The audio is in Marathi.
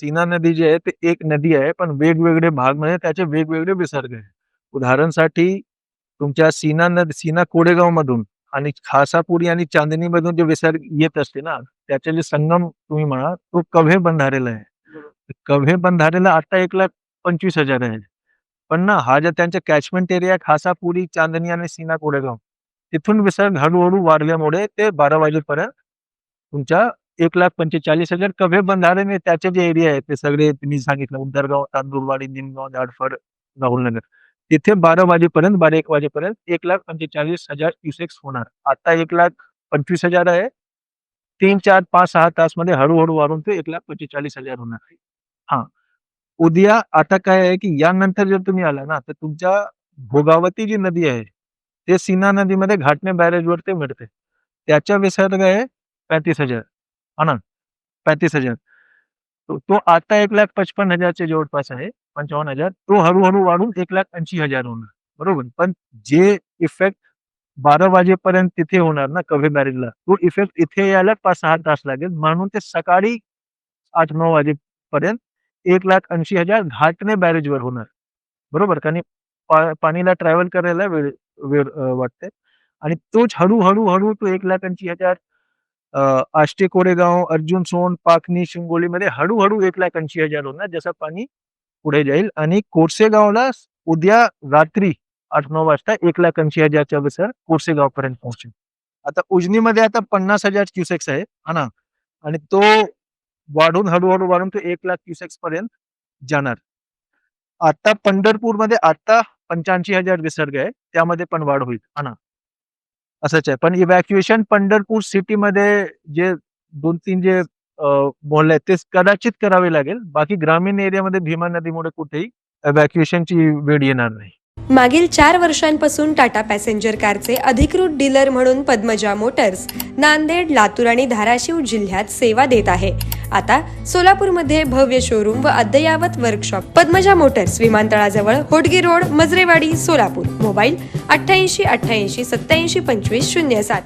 सीना नदी जी आहे ते एक नदी आहे पण वेगवेगळे भाग म्हणजे त्याचे वेगवेगळे विसर्ग आहे. उदाहरणसाठी तुमच्या सीना नदी सीना कोडेगाव मधून आणि खासापुरी आणि चांदणी मधून जे विसर्ग येत असते ना त्याचे जे संगम तुम्ही म्हणा तो कव्हे बंधारेला आहे. कव्हे बंधारेला आता एक लाख पंचवीस हजार आहे. पण ना हा ज्या त्यांचा कॅचमेंट एरिया खासापुरी चांदणी आणि सीना कोडेगाव तिथून विसर्ग हळूहळू वाढल्यामुळे ते बारा वाजेपर्यंत तुमच्या एक लाख पंचेचाळीस हज़ार कव्हे बंधारे त्याचे जे एरिया आहेत ते सगळे तुम्ही सांगितलं. उंदरगाव, तांदूरवाडी, निमगाव जाडफळ राहुलनगर. तिथे बारा वाजेपर्यंत, बारा एक वाजेपर्यंत एक लाख पंचेचाळीस हज़ार क्युसेक्स होणार. आता एक लाख पंचवीस हज़ार आहे. तीन, चार, पाच, सहा तास मध्ये हळूहळू वाढून ते एक लाख पंचेचाळीस हज़ार होणार. हा. उद्या आता काय आहे की यानंतर जर तुम्ही आला ना, तर तुमच्या भोगावती जी नदी आहे, ते सीना नदीमध्ये घाटणे बॅरेजवर ते मिळते. त्याच्या विसर्ग आहे पैंतीस हज़ार. ना? पैंतीस हजार। तो तो आता एक लाख पचपन हजारच्या जवळपास आहे पंचावन्न हजार तो हळूहळू वाढून एक लाख ऐंशी हजार होणार बरोबर? पण जे इफेक्ट बारा वाजेपर्यंत तिथे होणार ना कव्हे बॅरेजला तो इफेक्ट इथे यायला पाच सहा तास लागेल. म्हणून ते सकाळी आठ नऊ वाजेपर्यंत एक लाख ऐंशी हजार घाटणे बॅरेजवर होणार बरोबर? कारण पा- पाणीला ट्रॅव्हल करायला वेळ वेळ वाटते. आणि तोच हळूहळू हळू तो एक लाख ऐंशी हजार आष्टे कोरेगाव अर्जुन सोन पाकनी शिंगोलीमध्ये हळूहळू एक लाख ऐंशी हजार होणार जसं पाणी पुढे जाईल. आणि कोरसेगावला उद्या रात्री आठ नऊ वाजता एक लाख ऐंशी हजारच्या विसर कोरसेगाव पर्यंत पोहोचेल. आता उजनीमध्ये आता पन्नास हजार क्युसेक्स आहे हा ना? आणि तो वाढून हळूहळू वाढून तो एक लाख क्युसेक्स पर्यंत जाणार. आता पंढरपूरमध्ये आता पंच्याऐंशी हजार विसर्ग आहे त्यामध्ये पण वाढ होईल हा ना? असंच आहे. पण इव्हॅक्युएशन पंढरपूर सिटीमध्ये जे दोन तीन जे मोहल्ले आहेत ते कदाचित करावे लागेल. बाकी ग्रामीण एरियामध्ये भीमा नदीमुळे कुठेही इव्हॅक्युएशनची वेळ येणार नाही. मागील चार वर्षांपासून टाटा पॅसेंजर कारचे अधिकृत डीलर म्हणून पद्मजा मोटर्स नांदेड लातूर आणि धाराशिव जिल्ह्यात सेवा देत आहे. आता सोलापूरमध्ये भव्य शोरूम व अद्ययावत वर्कशॉप पद्मजा मोटर्स विमानतळाजवळ होडगी रोड मजरेवाडी सोलापूर. मोबाईल अठ्ठ्याऐंशी अठ्ठ्याऐंशी सत्याऐंशी पंचवीस शून्य सात.